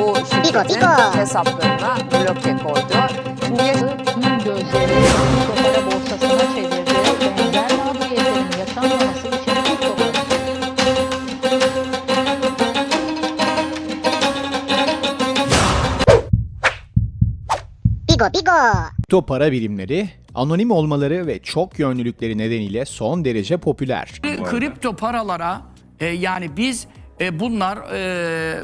bu şirketin Bigo. hesaplarına bloke koydu. Şimdi yaş- tüm para borsasına çevirdi. Benzer mağduriyetlerin yaşanmaması için kripto para Bigo Bigo. Kripto para birimleri anonim olmaları ve çok yönlülükleri nedeniyle son derece popüler. kripto paralara e, yani biz e, bunlar e,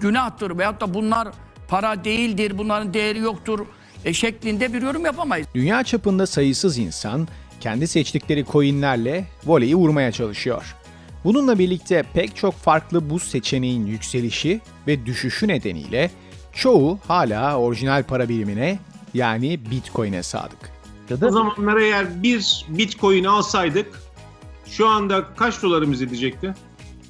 günahtır veyahut da bunlar para değildir, bunların değeri yoktur e, şeklinde bir yorum yapamayız. Dünya çapında sayısız insan kendi seçtikleri coinlerle voleyi vurmaya çalışıyor. Bununla birlikte pek çok farklı bu seçeneğin yükselişi ve düşüşü nedeniyle çoğu hala orijinal para birimine yani Bitcoin'e sadık. O zamanlar eğer bir bitcoin alsaydık şu anda kaç dolarımız edecekti?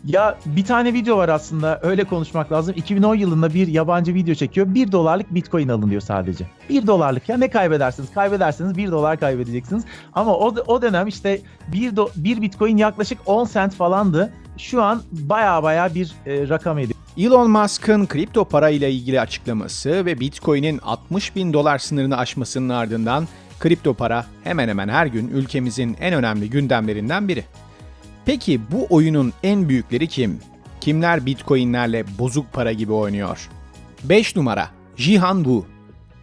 Ya bir tane video var aslında öyle konuşmak lazım. 2010 yılında bir yabancı video çekiyor. 1 dolarlık bitcoin alın diyor sadece. 1 dolarlık ya ne kaybedersiniz? Kaybederseniz 1 dolar kaybedeceksiniz. Ama o, o dönem işte 1, do, 1 bitcoin yaklaşık 10 cent falandı. Şu an baya baya bir e, rakam ediyor. Elon Musk'ın kripto para ile ilgili açıklaması ve Bitcoin'in 60 bin dolar sınırını aşmasının ardından kripto para hemen hemen her gün ülkemizin en önemli gündemlerinden biri. Peki bu oyunun en büyükleri kim? Kimler Bitcoin'lerle bozuk para gibi oynuyor? 5 numara Jihan Wu.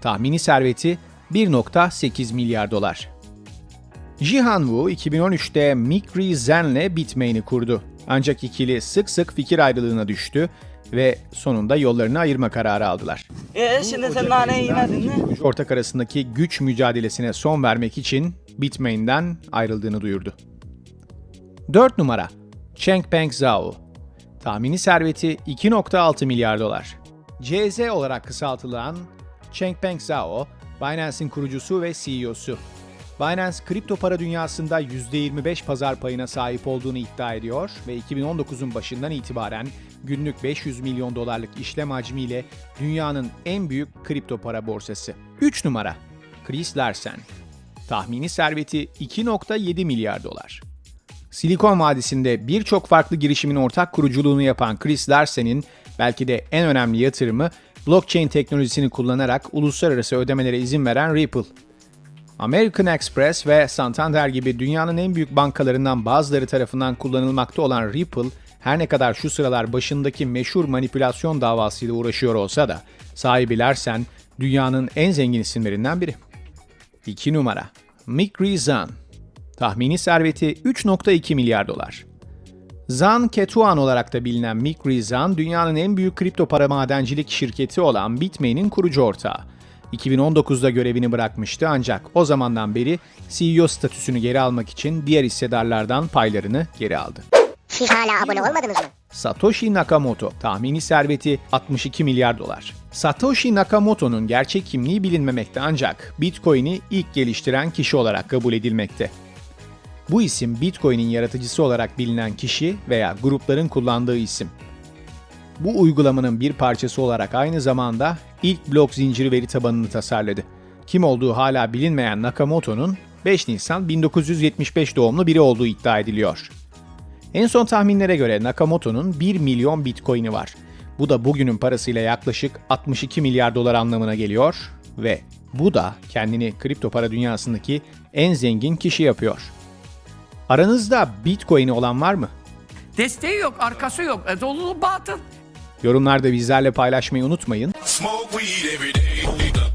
Tahmini serveti 1.8 milyar dolar. Jihan Wu 2013'te Mikri Zen'le Bitmain'i kurdu. Ancak ikili sık sık fikir ayrılığına düştü ve sonunda yollarını ayırma kararı aldılar. Ee şimdi sen naneyi yemedin mi? Ortak arasındaki güç mücadelesine son vermek için Bitmain'den ayrıldığını duyurdu. 4 numara Changpeng Zhao. Tahmini serveti 2.6 milyar dolar. CZ olarak kısaltılan Changpeng Zhao, Binance'in kurucusu ve CEO'su. Binance kripto para dünyasında %25 pazar payına sahip olduğunu iddia ediyor ve 2019'un başından itibaren günlük 500 milyon dolarlık işlem hacmiyle dünyanın en büyük kripto para borsası. 3 numara Chris Larsen. Tahmini serveti 2.7 milyar dolar. Silikon Vadisi'nde birçok farklı girişimin ortak kuruculuğunu yapan Chris Larsen'in belki de en önemli yatırımı blockchain teknolojisini kullanarak uluslararası ödemelere izin veren Ripple. American Express ve Santander gibi dünyanın en büyük bankalarından bazıları tarafından kullanılmakta olan Ripple, her ne kadar şu sıralar başındaki meşhur manipülasyon davasıyla uğraşıyor olsa da sahibi Larsen dünyanın en zengin isimlerinden biri. 2 numara Mikri Zan Tahmini serveti 3.2 milyar dolar. Zan Ketuan olarak da bilinen Mikri Zan, dünyanın en büyük kripto para madencilik şirketi olan Bitmain'in kurucu ortağı. 2019'da görevini bırakmıştı ancak o zamandan beri CEO statüsünü geri almak için diğer hissedarlardan paylarını geri aldı. Siz hala abone olmadınız mı? Satoshi Nakamoto, tahmini serveti 62 milyar dolar. Satoshi Nakamoto'nun gerçek kimliği bilinmemekte ancak Bitcoin'i ilk geliştiren kişi olarak kabul edilmekte. Bu isim Bitcoin'in yaratıcısı olarak bilinen kişi veya grupların kullandığı isim. Bu uygulamanın bir parçası olarak aynı zamanda ilk blok zinciri veri tabanını tasarladı. Kim olduğu hala bilinmeyen Nakamoto'nun 5 Nisan 1975 doğumlu biri olduğu iddia ediliyor. En son tahminlere göre Nakamoto'nun 1 milyon Bitcoin'i var. Bu da bugünün parasıyla yaklaşık 62 milyar dolar anlamına geliyor ve bu da kendini kripto para dünyasındaki en zengin kişi yapıyor. Aranızda Bitcoin'i olan var mı? Desteği yok, arkası yok. E, dolu batıl. Yorumlarda bizlerle paylaşmayı unutmayın. Smoke weed every day.